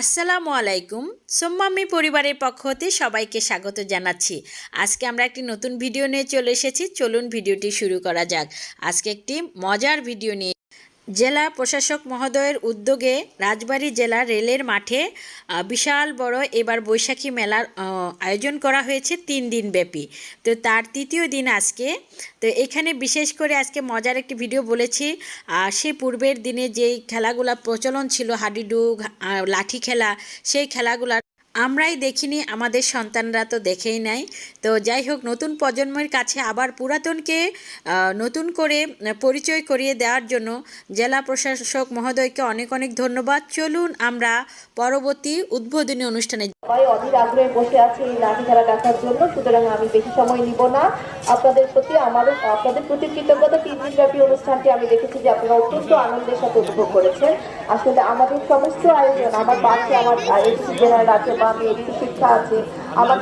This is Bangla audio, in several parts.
আসসালামু আলাইকুম। সোম্মামি পরিবারের পক্ষ হতে সবাইকে স্বাগত জানাচ্ছি। আজকে আমরা একটি নতুন ভিডিও নিয়ে চলে এসেছি। চলুন ভিডিওটি শুরু করা যাক। আজকে একটি মজার ভিডিও নিয়ে জেলা প্রশাসক মহোদয়ের উদ্যোগে রাজবাড়ী জেলা রেলের মাঠে বিশাল বড় এবার বৈশাখী মেলার আয়োজন করা হয়েছে তিন দিন ব্যাপী। তো তার তৃতীয় দিন আজকে। তো এখানে বিশেষ করে আজকে মজার একটি ভিডিও বলেছি। আর সে পূর্বের দিনে যেই খেলাগুলা প্রচলন ছিল, হাডিডু লাঠি খেলা, সেই খেলাগুলা আমরাই দেখিনি, আমাদের সন্তানরা তো দেখেই নাই। তো যাই হোক, নতুন প্রজন্মের কাছে আবার পুরাতনকে নতুন করে পরিচয় করিয়ে দেওয়ার জন্য জেলা প্রশাসক মহোদয়কে অনেক অনেক ধন্যবাদ। চলুন আমরা পরবর্তী উদ্বোধনী অনুষ্ঠানে সবাই অধীর আগ্রহে বসে আছে এই লাঠি খেলা দেখার জন্য। সুতরাং আমি বেশি সময় নিব না। আপনাদের প্রতি আমাদের আপনাদের প্রতি কৃতজ্ঞতা। তিন দিনব্যাপী অনুষ্ঠানটি আমি দেখেছি যে আপনারা অত্যন্ত আনন্দের সাথে উপভোগ করেছেন। আসলে আমাদের সমস্ত আয়োজন, আমার পাশে আমার আছে বা আমি এসি শিক্ষা আছে, আমার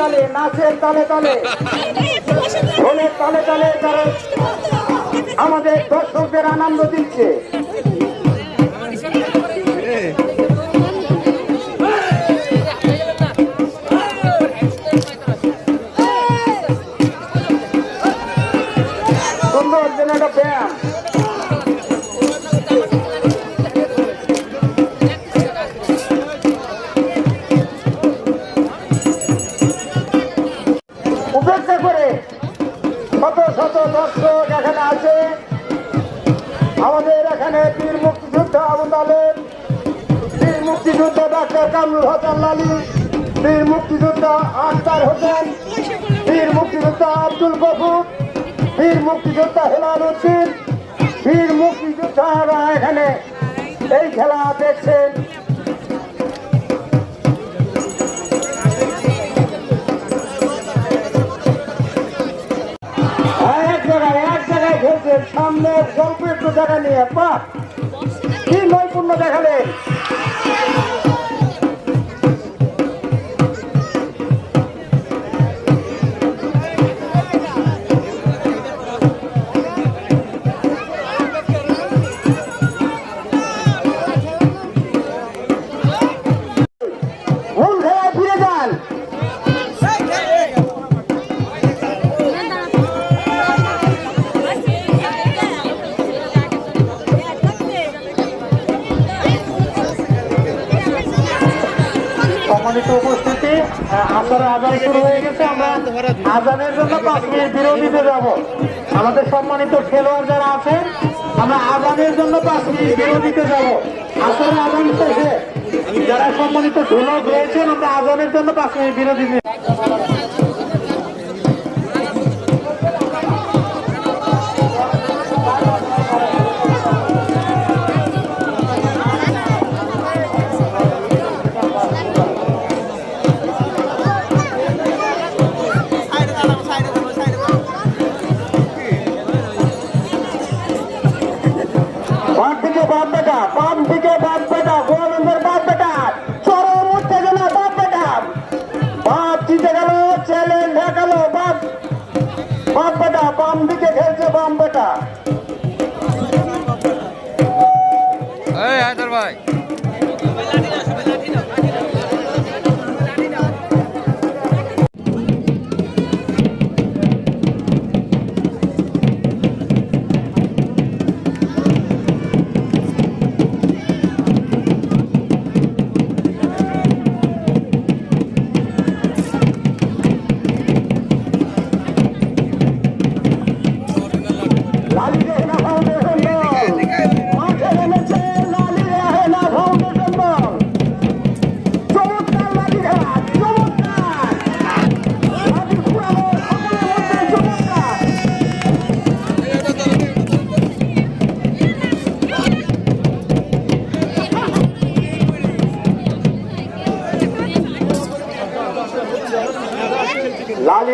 তালে নাচের তালে তালে। ঢোলের তালে তালে তারা আমাদের দর্শকদের আনন্দ দিচ্ছে। বীর মুক্তিযোদ্ধা আখতার হোসেন, বীর মুক্তিযোদ্ধা আব্দুল গফুর, বীর মুক্তিযোদ্ধা হেলাল উদ্দিন বীর মুক্তিযোদ্ধারা এখানে। এই খেলা দেখছেন। এক জায়গায় এক জায়গায় সামনে গল্প একটু জায়গা নিয়ে, বাহ! কি নৈপুণ্য দেখালেন। সম্মানিত উপস্থিতি আপনারা আজান শুরু হয়ে গেছে, আমরা আজানের জন্য পাঁচ মিনিট বিরতিতে যাব। আমাদের সম্মানিত খেলোয়াড় যারা আছেন, আমরা আজানের জন্য পাঁচ মিনিট বিরতিতে যাব। আসলে আজান শেষে যারা সম্মানিত ধুলো রয়েছেন, আমরা আজানের জন্য পাঁচ মিনিট বিরতি নিয়ে বাম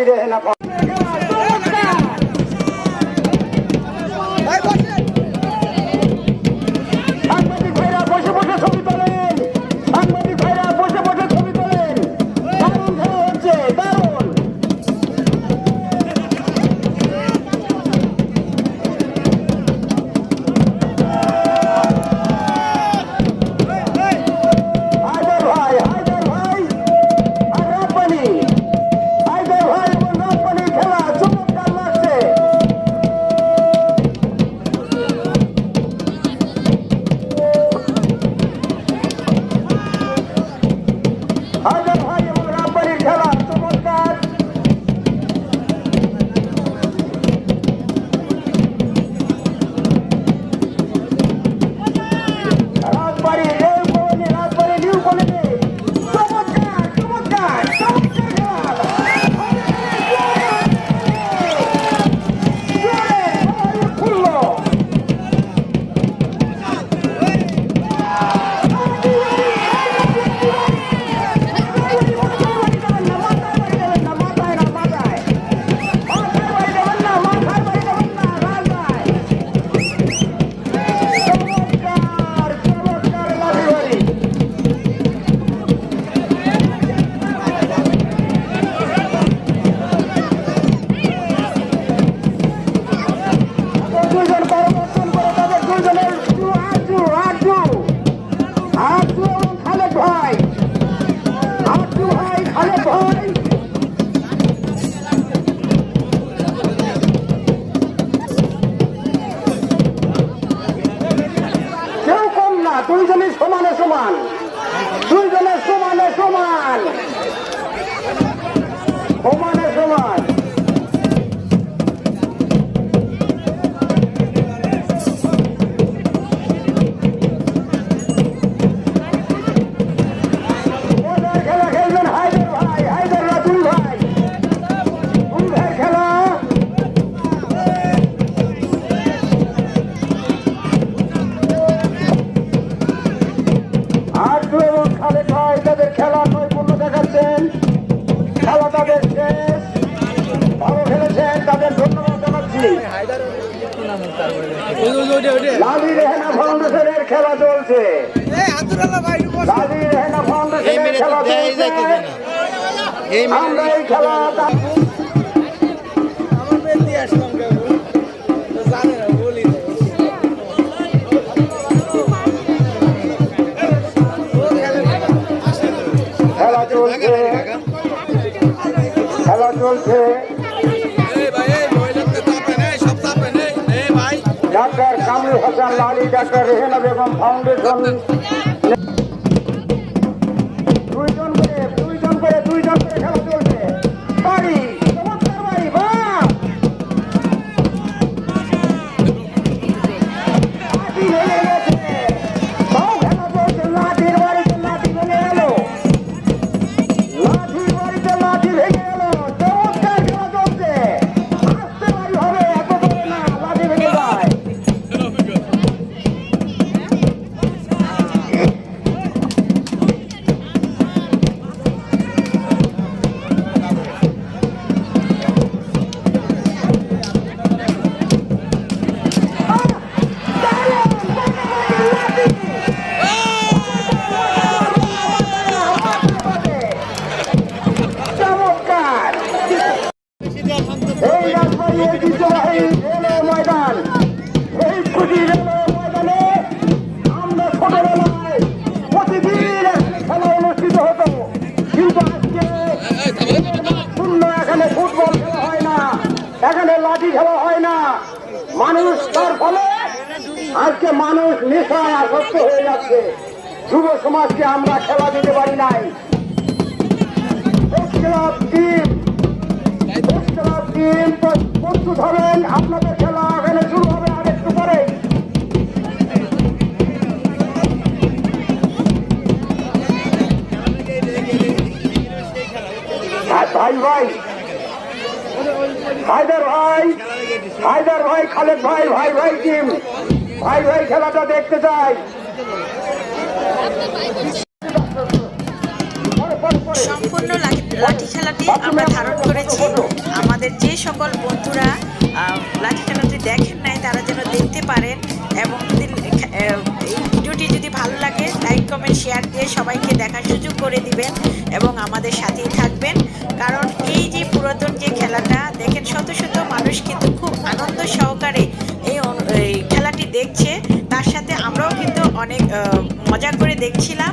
ফিরে না সমানে। দুইজনের সমানে সমান। সমান লালি রেহেনা ফাউন্ডেশনের খেলা চলছে। লালি রেহেনা ফাউন্ডেশনের খেলা চলছে। আমরা এই খেলা খেলা চলছে। খেলা চলছে। লালি ডাক্তার রেহেনা বেগম ফাউন্ডেশন খেলা হয় না। মানুষ তার ফলে আজকে মানুষ নেশায় আসক্ত হয়ে যাচ্ছে। যুব সমাজকে আমরা খেলা দিতে পারি নাই। প্রস্তুত হবেন। আপনাদের খেলা এখানে শুরু হবে আর একটু পরে ভাই ভাই। হায়দার ভাই হায়দার ভাই খালেদ ভাই ভাই ভাই টিম। ভাই ভাই খেলাটা দেখতে চাই। পরে, পরে, পরে। সম্পূর্ণ লাঠি খেলাটি আমরা ধারণ করেছি। আমাদের যে সকল বন্ধুরা লাঠি খেলাটি দেখেন নাই তারা যেন দেখতে পারেন এবং এই ভিডিওটি যদি ভালো লাগে লাইক কমেন্ট শেয়ার দিয়ে সবাইকে দেখার সুযোগ করে দিবেন এবং আমাদের সাথেই থাকবেন। কারণ শত শত মানুষ কিন্তু খুব আনন্দ সহকারে এই খেলাটি দেখছে। তার সাথে আমরাও কিন্তু অনেক মজা করে দেখছিলাম।